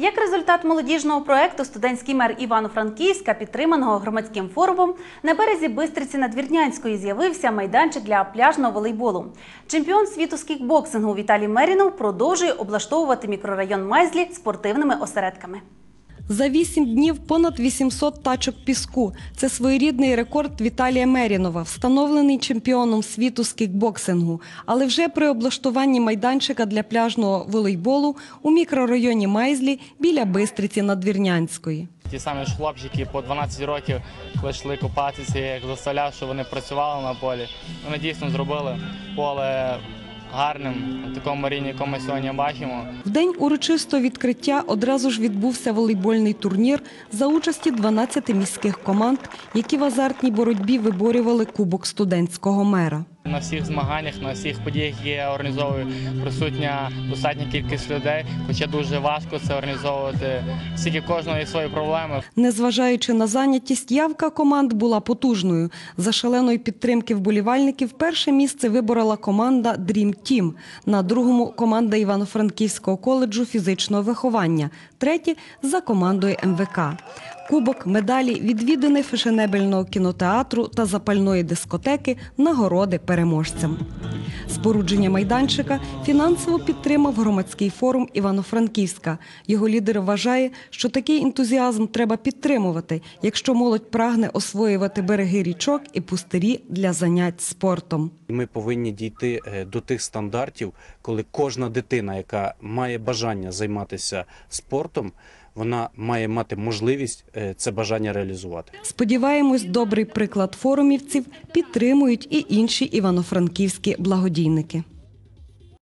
Як результат молодіжного проекту Студентський мер Івано-Франківська, підтриманого громадським форумом, на березі Бистриці Надвірнянської з'явився майданчик для пляжного волейболу. Чемпіон світу з кікбоксингу Віталій Мерінов продовжує облаштовувати мікрорайон Майзлі спортивними осередками. За вісім днів понад 800 тачок піску. Це своєрідний рекорд Віталія Мерінова, встановлений чемпіоном світу з кікбоксингу. Але вже при облаштуванні майданчика для пляжного волейболу у мікрорайоні Майзлі біля Бистриці Надвірнянської. Ті самі ж хлопчики по 12 років, коли йшли купатися, я їх заставляв, щоб вони працювали на полі. Вони дійсно зробили поле гарним, на такому рівні, якому ми сьогодні бачимо. В день урочистого відкриття одразу ж відбувся волейбольний турнір за участі 12 міських команд, які в азартній боротьбі виборювали кубок студентського мера. На всіх змаганнях, на всіх подіях, які я організовую, присутня достатня кількість людей, хоча дуже важко це організовувати. Стільки кожного є свої проблеми. Незважаючи на зайнятість, явка команд була потужною. За шаленої підтримки вболівальників перше місце виборола команда Dream Team, на другому команда Івано-Франківського коледжу фізичного виховання, третє за командою МВК. Кубок, медалі, відвідини фешенебельного кінотеатру та запальної дискотеки, нагороди переможцям. Спорудження майданчика фінансово підтримав громадський форум Івано-Франківська. Його лідер вважає, що такий ентузіазм треба підтримувати, якщо молодь прагне освоювати береги річок і пустирі для занять спортом. Ми повинні дійти е, до тих стандартів, коли кожна дитина, яка має бажання займатися спортом, вона має мати можливість е, це бажання реалізувати. Сподіваємось, добрий приклад форумівців підтримують і інші івано-франківські благодійники.